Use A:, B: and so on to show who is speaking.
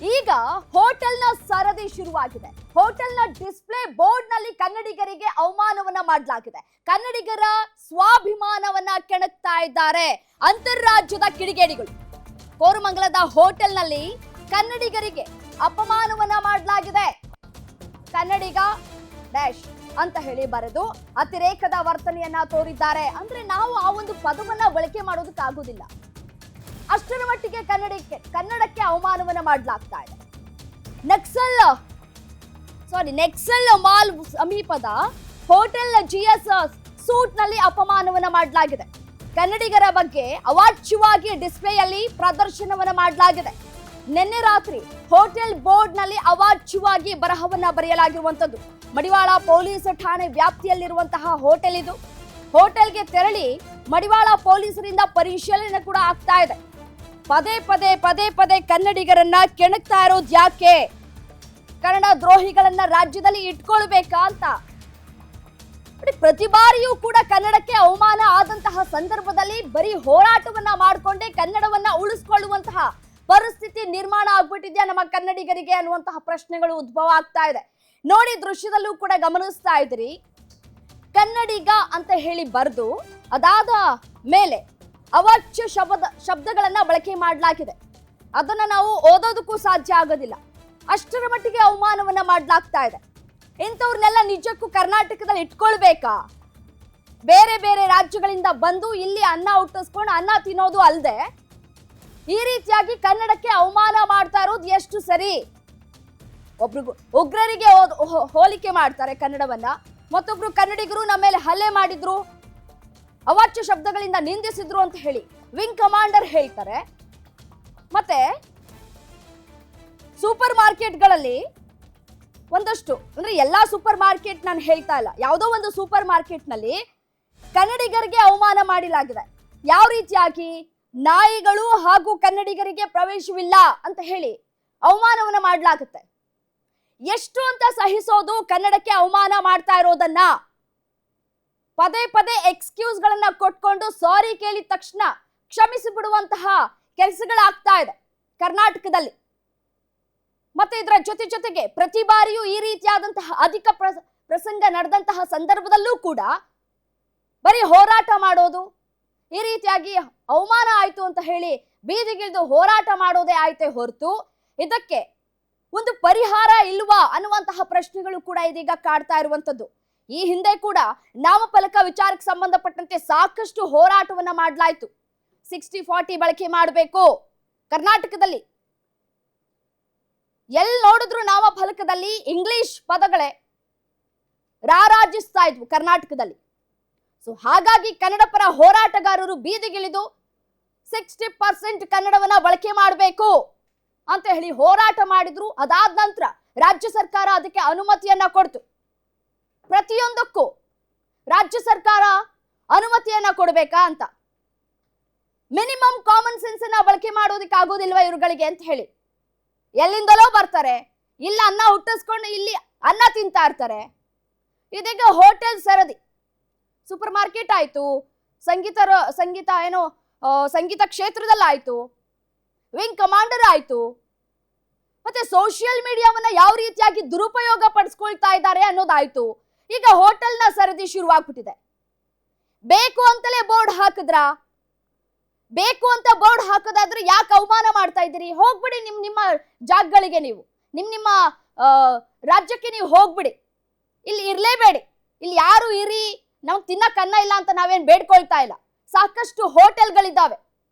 A: ಈಗ ಹೋಟೆಲ್ನ ಸರದಿ ಶುರುವಾಗಿದೆ. ಹೋಟೆಲ್ನ ಡಿಸ್ಪ್ಲೇ ಬೋರ್ಡ್ನಲ್ಲಿ ಕನ್ನಡಿಗರಿಗೆ ಅವಮಾನವನ್ನ ಮಾಡಲಾಗಿದೆ. ಕನ್ನಡಿಗರ ಸ್ವಾಭಿಮಾನವನ್ನ ಕೆಣಕ್ತಾ ಇದ್ದಾರೆ ಅಂತಾರಾಜ್ಯದ ಕಿಡಿಗೇಡಿಗಳು. ಕೋರಮಂಗಲದ ಹೋಟೆಲ್ನಲ್ಲಿ ಕನ್ನಡಿಗರಿಗೆ ಅಪಮಾನವನ್ನ ಮಾಡಲಾಗಿದೆ. ಕನ್ನಡಿಗ ಡ್ಯಾಶ್ ಅಂತ ಹೇಳಿ ಬರೆದು ಅತಿರೇಕದ ವರ್ತನೆಯನ್ನ ತೋರಿದ್ದಾರೆ. ಅಂದ್ರೆ ನಾವು ಆ ಒಂದು ಪದವನ್ನ ಬಳಕೆ ಮಾಡೋದಕ್ಕಾಗೋದಿಲ್ಲ. ಅಷ್ಟರ ಮಟ್ಟಿಗೆ ಕನ್ನಡಕ್ಕೆ ಕನ್ನಡಕ್ಕೆ ಅವಮಾನವನ್ನ ಮಾಡಲಾಗ್ತಾ ಇದೆ. ನಕ್ಸಲ್ ಸಾರಿ ನೆಕ್ಸಲ್ ಮಾಲ್ ಸಮೀಪದ ಹೋಟೆಲ್ ಜಿಎಸ್ ಸೂಟ್ನಲ್ಲಿ ಅಪಮಾನವನ್ನ ಮಾಡಲಾಗಿದೆ. ಕನ್ನಡಿಗರ ಬಗ್ಗೆ ಅವಾಚ್ಯವಾಗಿ ಡಿಸ್ಪ್ಲೇಯಲ್ಲಿ ಪ್ರದರ್ಶನವನ್ನ ಮಾಡಲಾಗಿದೆ. ನಿನ್ನೆ ರಾತ್ರಿ ಹೋಟೆಲ್ ಬೋರ್ಡ್ನಲ್ಲಿ ಅವಾಚ್ಯವಾಗಿ ಬರಹವನ್ನ ಬರೆಯಲಾಗಿರುವಂತದ್ದು ಮಡಿವಾಳ ಪೊಲೀಸ್ ಠಾಣೆ ವ್ಯಾಪ್ತಿಯಲ್ಲಿರುವಂತಹ ಹೋಟೆಲ್ ಇದು. ಹೋಟೆಲ್ಗೆ ತೆರಳಿ ಮಡಿವಾಳ ಪೊಲೀಸರಿಂದ ಪರಿಶೀಲನೆ ಕೂಡ ಆಗ್ತಾ ಇದೆ. ಪದೇ ಪದೇ ಪದೇ ಪದೇ ಕನ್ನಡಿಗರನ್ನ ಕೆಣಕ್ತಾ ಇರೋದು ಯಾಕೆ? ಕನ್ನಡ ದ್ರೋಹಿಗಳನ್ನ ರಾಜ್ಯದಲ್ಲಿ ಇಟ್ಕೊಳ್ಬೇಕಾ ಅಂತ. ಪ್ರತಿ ಬಾರಿಯೂ ಕೂಡ ಕನ್ನಡಕ್ಕೆ ಅವಮಾನ ಆದಂತಹ ಸಂದರ್ಭದಲ್ಲಿ ಬರೀ ಹೋರಾಟವನ್ನ ಮಾಡಿಕೊಂಡೇ ಕನ್ನಡವನ್ನ ಉಳಿಸ್ಕೊಳ್ಳುವಂತಹ ಪರಿಸ್ಥಿತಿ ನಿರ್ಮಾಣ ಆಗ್ಬಿಟ್ಟಿದ್ಯಾ ನಮ್ಮ ಕನ್ನಡಿಗರಿಗೆ ಅನ್ನುವಂತಹ ಪ್ರಶ್ನೆಗಳು ಉದ್ಭವ ಆಗ್ತಾ ಇದೆ. ನೋಡಿ, ದೃಶ್ಯದಲ್ಲೂ ಕೂಡ ಗಮನಿಸ್ತಾ ಇದ್ರಿ. ಕನ್ನಡಿಗ ಅಂತ ಹೇಳಿ ಬರೆದು ಅದಾದ ಮೇಲೆ ಅವಾಚ್ಯ ಶಬ್ದ ಶಬ್ದಗಳನ್ನ ಬಳಕೆ ಮಾಡಲಾಗಿದೆ. ಅದನ್ನ ನಾವು ಓದೋದಕ್ಕೂ ಸಾಧ್ಯ ಆಗೋದಿಲ್ಲ. ಅಷ್ಟರ ಮಟ್ಟಿಗೆ ಅವಮಾನವನ್ನ ಮಾಡಲಾಗ್ತಾ ಇದೆ. ಇಂಥವ್ರನ್ನೆಲ್ಲ ನಿಜಕ್ಕೂ ಕರ್ನಾಟಕದಲ್ಲಿ ಇಟ್ಕೊಳ್ಬೇಕಾ? ಬೇರೆ ಬೇರೆ ರಾಜ್ಯಗಳಿಂದ ಬಂದು ಇಲ್ಲಿ ಅನ್ನ ಹುಟ್ಟಿಸ್ಕೊಂಡು ಅನ್ನ ತಿನ್ನೋದು ಅಲ್ಲದೆ ಈ ರೀತಿಯಾಗಿ ಕನ್ನಡಕ್ಕೆ ಅವಮಾನ ಮಾಡ್ತಾ ಇರೋದು ಎಷ್ಟು ಸರಿ? ಒಬ್ರಿಗೂ ಉಗ್ರರಿಗೆ ಹೋಲಿಕೆ ಮಾಡ್ತಾರೆ ಕನ್ನಡವನ್ನ. ಮತ್ತೊಬ್ರು ಕನ್ನಡಿಗರು ನಮ್ಮ ಮೇಲೆ ಹಲ್ಲೆ ಮಾಡಿದ್ರು ಅವಾಚ್ಯ ಶಬ್ದಗಳಿಂದ ನಿಂದಿಸಿದ್ರು ಅಂತ ಹೇಳಿ ವಿಂಗ್ ಕಮಾಂಡರ್ ಹೇಳ್ತಾರೆ. ಮತ್ತೆ ಸೂಪರ್ ಮಾರ್ಕೆಟ್ಗಳಲ್ಲಿ ಒಂದಷ್ಟು, ಅಂದ್ರೆ ಎಲ್ಲಾ ಸೂಪರ್ ಮಾರ್ಕೆಟ್ ನಾನು ಹೇಳ್ತಾ ಇಲ್ಲ. ಯಾವುದೋ ಒಂದು ಸೂಪರ್ ಮಾರ್ಕೆಟ್ನಲ್ಲಿ ಕನ್ನಡಿಗರಿಗೆ ಅವಮಾನ ಮಾಡಿಲಾಗಿದೆ. ಯಾವ ರೀತಿಯಾಗಿ? ನಾಯಿಗಳು ಹಾಗೂ ಕನ್ನಡಿಗರಿಗೆ ಪ್ರವೇಶವಿಲ್ಲ ಅಂತ ಹೇಳಿ ಅವಮಾನವನ್ನ ಮಾಡಲಾಗುತ್ತೆ. ಎಷ್ಟು ಅಂತ ಸಹಿಸೋದು ಕನ್ನಡಕ್ಕೆ ಅವಮಾನ ಮಾಡ್ತಾ ಇರೋದನ್ನ ಪದೇ ಪದೇ ಎಕ್ಸ್ಕ್ಯೂಸ್ ಗಳನ್ನ ಕೊಟ್ಕೊಂಡು ಸಾರಿ ಕೇಳಿದ ತಕ್ಷಣ ಕ್ಷಮಿಸಿ ಬಿಡುವಂತಹ ಕೆಲಸಗಳಾಗ್ತಾ ಇದೆ ಕರ್ನಾಟಕದಲ್ಲಿ. ಮತ್ತೆ ಇದರ ಜೊತೆ ಜೊತೆಗೆ ಪ್ರತಿ ಬಾರಿಯೂ ಈ ರೀತಿಯಾದಂತಹ ಅಧಿಕ ಪ್ರ- ಪ್ರಸಂಗ ನಡೆದಂತಹ ಸಂದರ್ಭದಲ್ಲೂ ಕೂಡ ಬರೀ ಹೋರಾಟ ಮಾಡೋದು, ಈ ರೀತಿಯಾಗಿ ಅವಮಾನ ಆಯ್ತು ಅಂತ ಹೇಳಿ ಬೀದಿಗಿಳಿದು ಹೋರಾಟ ಮಾಡೋದೇ ಆಯ್ತೆ ಹೊರತು ಇದಕ್ಕೆ ಒಂದು ಪರಿಹಾರ ಇಲ್ವಾ ಅನ್ನುವಂತಹ ಪ್ರಶ್ನೆಗಳು ಕೂಡ ಇದೀಗ ಕಾಡ್ತಾ ಇರುವಂತದ್ದು ಈ ಹಿಂದೆ ಕೂಡ ನಾಮಫಲಕ ವಿಚಾರಕ್ಕೆ ಸಂಬಂಧಪಟ್ಟಂತೆ ಸಾಕಷ್ಟು ಹೋರಾಟವನ್ನ ಮಾಡಲಾಯಿತು. ಸಿಕ್ಸ್ಟಿ ಫಾರ್ಟಿ ಬಳಕೆ ಮಾಡಬೇಕು. ಕರ್ನಾಟಕದಲ್ಲಿ ಎಲ್ ನೋಡಿದ್ರು ನಾಮಫಲಕದಲ್ಲಿ ಇಂಗ್ಲಿಷ್ ಪದಗಳೇ ರಾರಾಜಿಸ್ತಾ ಇದ್ವು ಕರ್ನಾಟಕದಲ್ಲಿ. ಸೊ ಹಾಗಾಗಿ ಕನ್ನಡ ಪರ ಹೋರಾಟಗಾರರು ಬೀದಿಗಿಳಿದು ಸಿಕ್ಸ್ಟಿ ಪರ್ಸೆಂಟ್ ಕನ್ನಡವನ್ನ ಬಳಕೆ ಮಾಡಬೇಕು ಅಂತ ಹೇಳಿ ಹೋರಾಟ ಮಾಡಿದ್ರು. ಅದಾದ ನಂತರ ರಾಜ್ಯ ಸರ್ಕಾರ ಅದಕ್ಕೆ ಅನುಮತಿಯನ್ನ ಕೊಡ್ತು. ಪ್ರತಿಯೊಂದಕ್ಕೂ ರಾಜ್ಯ ಸರ್ಕಾರ ಅನುಮತಿಯನ್ನ ಕೊಡಬೇಕಾ ಅಂತ. ಮಿನಿಮಮ್ ಕಾಮನ್ ಸೆನ್ಸ್ ಅನ್ನ ಬಳಕೆ ಮಾಡೋದಕ್ಕೆ ಆಗೋದಿಲ್ವಾ ಇವ್ರುಗಳಿಗೆ ಅಂತ ಹೇಳಿ. ಎಲ್ಲಿಂದಲೋ ಬರ್ತಾರೆ, ಇಲ್ಲ ಅನ್ನ ಹುಟ್ಟಿಸ್ಕೊಂಡು ಇಲ್ಲಿ ಅನ್ನ ತಿಂತಾ ಇರ್ತಾರೆ. ಇದೀಗ ಹೋಟೆಲ್ ಸರದಿ ಸೂಪರ್ ಮಾರ್ಕೆಟ್ ಆಯ್ತು ಸಂಗೀತ ಸಂಗೀತ ಏನೋ ಸಂಗೀತ ಕ್ಷೇತ್ರದಲ್ಲಾಯ್ತು ವಿಂಗ್ ಕಮಾಂಡರ್ ಆಯ್ತು, ಮತ್ತೆ ಸೋಷಿಯಲ್ ಮೀಡಿಯಾವನ್ನ ಯಾವ ರೀತಿಯಾಗಿ ದುರುಪಯೋಗ ಪಡಿಸ್ಕೊಳ್ತಾ ಇದ್ದಾರೆ ಅನ್ನೋದಾಯ್ತು. ಈಗ ಹೋಟೆಲ್ನ ಸರದಿ ಶುರುವಾಗ್ಬಿಟ್ಟಿದೆ. ಬೇಕು ಅಂತಲೇ ಬೋರ್ಡ್ ಹಾಕಿದ್ರಾ? ಬೇಕು ಅಂತ ಬೋರ್ಡ್ ಹಾಕೋದಾದ್ರೆ ಯಾಕೆ ಅವಮಾನ ಮಾಡ್ತಾ ಇದ್ದೀರಿ? ಹೋಗ್ಬಿಡಿ ನಿಮ್, ನಿಮ್ಮ ಜಾಗಗಳಿಗೆ ನೀವು. ನಿಮ್, ನಿಮ್ಮ ರಾಜ್ಯಕ್ಕೆ ನೀವು ಹೋಗ್ಬಿಡಿ. ಇಲ್ಲಿ ಇರಲೇಬೇಡಿ. ಇಲ್ಲಿ ಯಾರು ಇರಿ ನಮ್ಗೆ ತಿನ್ನಕ್ಕೆ ಇಲ್ಲ ಅಂತ ನಾವೇನ್ ಬೇಡ್ಕೊಳ್ತಾ ಇಲ್ಲ. ಸಾಕಷ್ಟು ಹೋಟೆಲ್ಗಳಿದ್ದಾವೆ.